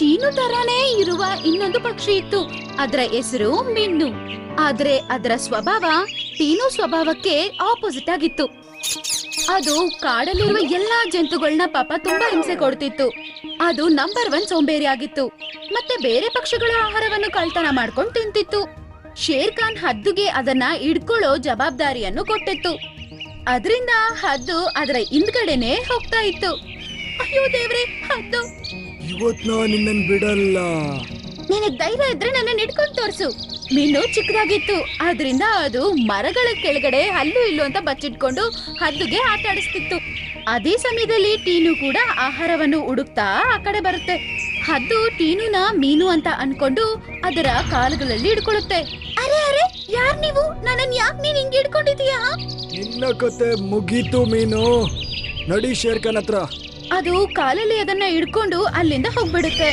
ಟೀನು ತರಾನೇ ಇರುವ ಇನ್ನೊಂದು ಪಕ್ಷಿ ಇತ್ತು. ಅದರ ಹೆಸರು ಮಿನ್ನು. ಆದ್ರೆ ಅದರ ಸ್ವಭಾವ ಟೀನು ಸ್ವಭಾವಕ್ಕೆ ಆಪೋಸಿಟ್ ಆಗಿತ್ತು. ಅದು ಕಾಡಲ್ಲಿರುವ ಎಲ್ಲಾ ಜಂತುಗಳನ್ನ ಪಾಪ ತುಂಬಾ ಹಿಂಸೆ ಕೊಡ್ತಿತ್ತು. ಅದು ನಂಬರ್ ಒನ್ ಸೋಂಬೇರಿ ಆಗಿತ್ತು. ಮತ್ತೆ ಬೇರೆ ಪಕ್ಷಿಗಳ ಆಹಾರವನ್ನು ಕಳ್ತನ ಮಾಡ್ಕೊಂಡು ತಿಂತಿತ್ತು. ಶೇರ್ ಖಾನ್ ಹದ್ದುಗೆ ಅದನ್ನ ಹಿಡ್ಕೊಳ್ಳೋ ಜವಾಬ್ದಾರಿಯನ್ನು ಕೊಟ್ಟಿತ್ತು. ಅದರಿಂದ ಹದ್ದು ಅದರ ಹಿಂದ್ಗಡೆನೆ ಹೋಗ್ತಾ ಇತ್ತು. ಅಯ್ಯೋ ದೇವ್ರೆ, ಹದ್ದು. ಇವತ್ ನಾ ನಿನ್ನನ್ ಬಿಡಲ್ಲ. ನಿನಗ್ ಧೈರ್ಯ ಇದ್ರೆ ನನ್ನ ಹಿಡ್ಕೊಂಡು ತೋರ್ಸು. ಮೀನು ಚಿಕ್ಕದಾಗಿತ್ತು ಆದ್ರಿಂದ ಅದು ಮರಗಳ ಕೆಳಗಡೆ ಹಲ್ಲು ಇಲ್ಲು ಅಂತ ಬಚ್ಚಿಟ್ಕೊಂಡು ಹದ್ದುಗೆ ಆಟಾಡಿಸ್ತಿತ್ತು. ಅದೇ ಸಮಯದಲ್ಲಿ ಟೀನು ಕೂಡ ಆಹಾರವನ್ನು ಹುಡುಕ್ತಾ ಆ ಕಡೆ ಬರುತ್ತೆ. ಹದ್ದು ಟೀನುನ ಮೀನು ಅಂತ ಅನ್ಕೊಂಡು ಅದರ ಕಾಲುಗಳಲ್ಲಿ ಹಿಡ್ಕೊಳ್ಳುತ್ತೆ. ಅರೆ ಅರೆ ಯಾರ್ ನೀವು? ನನ್ನ ಯಾಕ್ ನೀನ್ ಹಿಂಗ್ ಹಿಡ್ಕೊಂಡಿದೀಯಾ ನಿನ್ನ ಕತೆ ಮುಗೀತು ಮೀನು. ನಡಿ ಶೇರ್ಖಾನ್ ಹತ್ರ. ಅದು ಕಾಲಲ್ಲಿ ಅದನ್ನ ಹಿಡ್ಕೊಂಡು ಅಲ್ಲಿಂದ ಹೋಗ್ಬಿಡುತ್ತೆ.